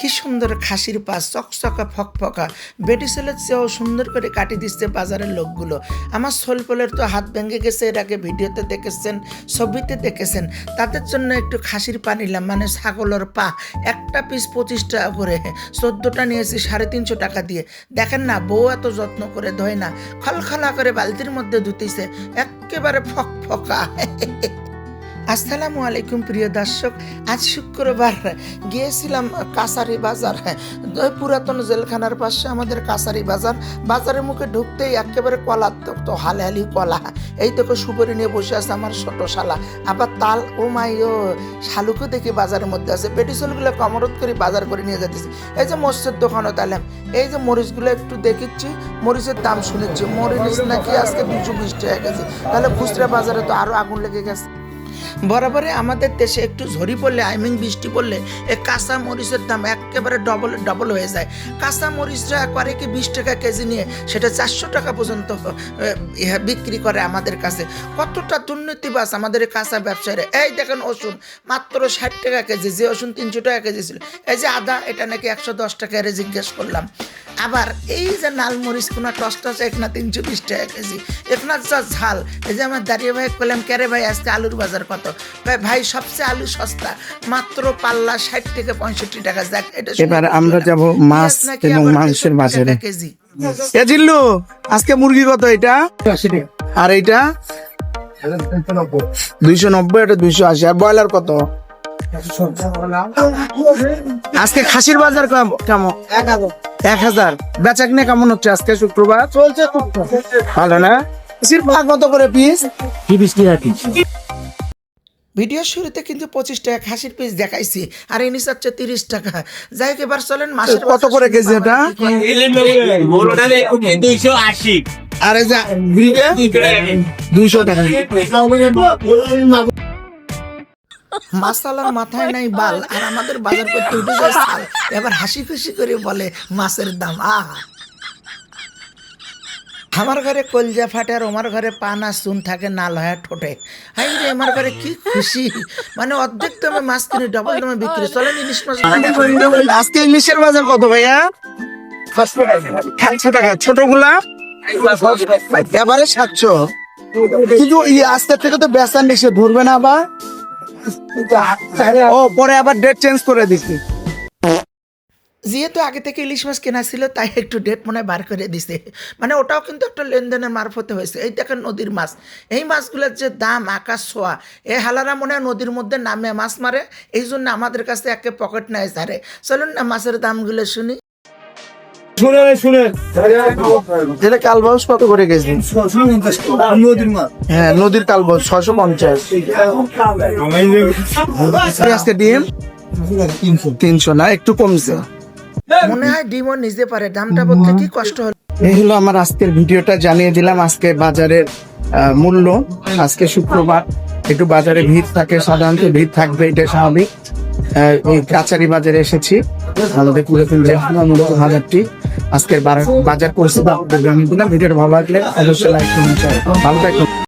কি সুন্দর খাসির পাশ চকচকা ফকফকা বেডিসেলের চেয়েও সুন্দর করে কাটি দিচ্ছে বাজারের লোকগুলো। আমার সোলপলের তো হাত ভেঙে গেছে আগে ভিডিওতে দেখেছেন, ছবিতে দেখেছেন। তাদের জন্য একটু খাসির পা নিলাম মানে ছাগলের পা। একটা পিস পঁচিশ টাকা করে। চোদ্দোটা নিয়েছি, সাড়ে তিনশো টাকা দিয়ে। দেখেন না, বউ এত যত্ন করে ধোয় না। খলখলা করে বালতির মধ্যে ধুতিছে, একেবারে ফকফকা আসসালামু আলাইকুম প্রিয় দর্শক, আজ শুক্রবার গিয়েছিলাম কাসারি বাজার। ওই পুরাতন জেলখানার পাশে আমাদের কাসারি বাজার। বাজারের মুখে ঢুকতেই একেবারে কলা তো তো হালে হালি কলা। এই দেখো সুপরি নিয়ে বসে আছে আমার ছোট শালা। আবার তাল, ও মাই, ও শালুকে দেখি বাজারের মধ্যে আছে। পেটিসলগুলো কমরত করে বাজার করে নিয়ে যাচ্ছি এই যে মৎস্যের দোকানে তাইলাম এই যে মরিচগুলো একটু দেখেছি মরিচের দাম শুনেছি। মরিচ নাকি আজকে দুশো বিশ টাকা গেছে তাহলে খুচরা বাজারে তো আরও আগুন লেগে গেছে। বরাবরে আমাদের দেশে একটু ঝরি পড়লে আই মিন বৃষ্টি পড়লে, এ কাঁচা মরিচের দাম একেবারে ডবল ডবল হয়ে যায়। কাঁচা মরিচটা একবারে কি বিশ টাকা কেজি নিয়ে, সেটা চারশো টাকা পর্যন্ত বিক্রি করে আমাদের কাছে। কতটা দুর্নীতিবাস আমাদের এই কাঁচা ব্যবসায়ীরা। এই দেখেন ওষুধ, মাত্র ষাট টাকা কেজি, যে ওষুধ তিনশো টাকা কেজি ছিল। এই যে আদা, এটা নাকি একশো দশ টাকা এর জিজ্ঞেস করলাম। আবার এই যে নাল মরিচ কোনা টস টস এক না তিনশো বিশ টাকা কেজি। একনা যা ঝাল। এই যে আমার দাঁড়িয়ে ভাই বললাম ক্যারে ভাই আজকে আলুর বাজার কত? ভাই ভাই সবচেয়ে আলু সস্তা। মাত্র পাল্লা ষাট থেকে পঁয়ষট্টি টাকা। যাক এটা এবার আমরা। যাব মাছ এবং মাংসের 65 বাজারে। কেজি? এ জিল্লু আজকে মুরগি কত এটা? আর এইটা? দুইশো নব্বই এটা দুইশো আশি। আর ব্রয়লার কত? আজকে খাসির বাজার কেমন? এক হাজার। বেচা কিনে কেমন হচ্ছে আজকে শুক্রবার? চলছে ভালো না? খাসির ভাগ কত করে পিস ভিডিও শুরুতে কিন্তু পঁচিশ টাকা খাসির পিস দেখাইছি আর ইনি চাচ্ছে তিরিশ টাকা। যাই এবার চলেন মাসের কত করে কেজি এটা? দুইশো আশি। আর এই যে দুইশো টাকা। মাসালার মাথায় নাই বাল আর আমাদের বাজার করতে উঠে যায় সাল এবার হাসি খুশি করে বলে মাছের দাম আহা আমার ঘরে কলজা ফাটে আর আমার ঘরে পানা চুন থাকে নাল হয় ঠোঁটে। হাই রে আমার ঘরে কি খুশি। মানে অর্ধেক দামে মাছ কিনে ডবল দামে বিক্রি। চলেন ইলিশ মাছ আজকে ইলিশের বাজার কত ভাইয়া? সাতশো টাকা ছোটগুলা? এবারে সাতশো। কিন্তু এই আজকের থেকে তো বেসার নিচে ধরবে না আবার ও, পরে আবার ডেট চেঞ্জ করে দিচ্ছি যেহেতু আগে থেকে ইলিশ মাছ কেনা ছিল, তাই একটু ডেট মনে বার করে দিছে। মানে ওটাও কিন্তু একটা লেনদেনের মারফতে হয়েছে। এই দেখেন নদীর মাছ। এই মাছগুলোর যে দাম, আকাশ ছোঁয়া এই হালারা মনে হয় নদীর মধ্যে নামে মাছ মারে এই জন্য আমাদের কাছে একে পকেট নেয় সারে। চলুন না মাছের দামগুলো শুনি। শুনে শুনে যেটা কালবাউস কত করে গেছি? নদীর মাছ হ্যাঁ নদীর কালবাউস ছশো পঞ্চাশ। আজকে ডিম? তিনশো না একটু কমছে। মনে হয় ডিমও নিজে পারে দামটা বলতে কি কষ্ট হলো? এই হলো আমার আজকের ভিডিওটা জানিয়ে দিলাম আজকে বাজারের মূল্য। আজকে শুক্রবার একটু বাজারে ভিড় থাকে সাধারণত ভিড় থাকবে এটা স্বাভাবিক। কাচারি বাজারে এসেছি। আমাদের পুরাতন যে মূলত বাজারটি আজকের বাজার পরিস্থিতি আপনাদের ভিডিওটা ভালো লাগলে অবশ্যই লাইক করুন। ভালো থাকুন